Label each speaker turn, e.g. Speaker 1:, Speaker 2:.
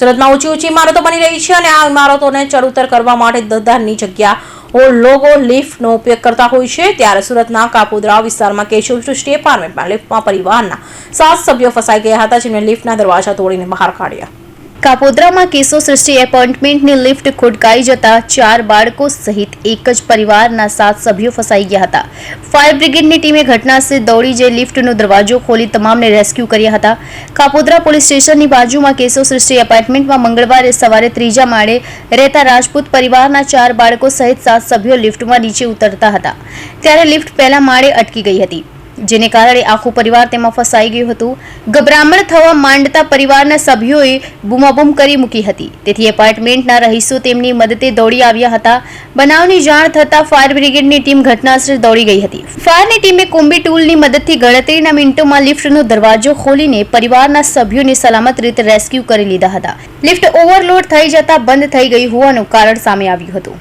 Speaker 1: સુરતમાં ઊંચી ઊંચી ઇમારતો બની રહી છે અને આ ઇમારતોને ચડઉતર કરવા માટે દધારની જગ્યા લોગો લિફ્ટનો ઉપયોગ કરતા હોય છે. ત્યારે સુરતના કાપોદરા વિસ્તારમાં કેશવસૃષ્ટિ એપાર્ટમેન્ટમાં લિફ્ટમાં પરિવારના સાત સભ્યો ફસાઈ ગયા હતા જેમને લિફ્ટના દરવાજા તોડીને બહાર કાઢ્યા.
Speaker 2: કાપોદ્રામાં કેસો સૃષ્ટિ એપોઇન્ટમેન્ટની લિફ્ટ ખોટકાઈ જતા ચાર બાળકો સહિત એક જ પરિવારના સાત સભ્યો ફસાઈ ગયા હતા. ફાયર બ્રિગેડની ટીમે ઘટનાસ્થળે દોડી જઈ લિફ્ટનો દરવાજો ખોલી તમામને રેસ્ક્યુ કર્યા હતા. કાપોદ્રા પોલીસ સ્ટેશનની બાજુમાં કેસો સૃષ્ટિ એપાર્ટમેન્ટમાં મંગળવારે સવારે ત્રીજા માળે રહેતા રાજપૂત પરિવારના ચાર બાળકો સહિત સાત સભ્યો લિફ્ટમાં નીચે ઉતરતા હતા. ત્યારે લિફ્ટ પહેલા માળે અટકી ગઈ હતી. જેને કારણે આખું પરિવાર તેમાં ફસાઈ ગયું હતું. ગભરામણ થવા માંડતા પરિવારના સભ્યોએ બૂમાબૂમ કરી મૂકી હતી. તેથી એપાર્ટમેન્ટના રહીશો તેમની મદદે દોડી આવ્યા હતા. બનાવની જાણ થતાં ફાયર બ્રિગેડની ટીમ ઘટનાસ્થળે દોડી ગઈ હતી. ફાયરની ટીમે કોમ્બી ટૂલની મદદથી ગણતરીના મિનિટોમાં લિફ્ટનો દરવાજો ખોલીને પરિવારના સભ્યોને સલામત રીતે રેસ્ક્યુ કરી લીધા હતા. લિફ્ટ ઓવરલોડ થઈ જતા બંધ થઈ ગઈ હોવાનું કારણ સામે આવ્યું હતું.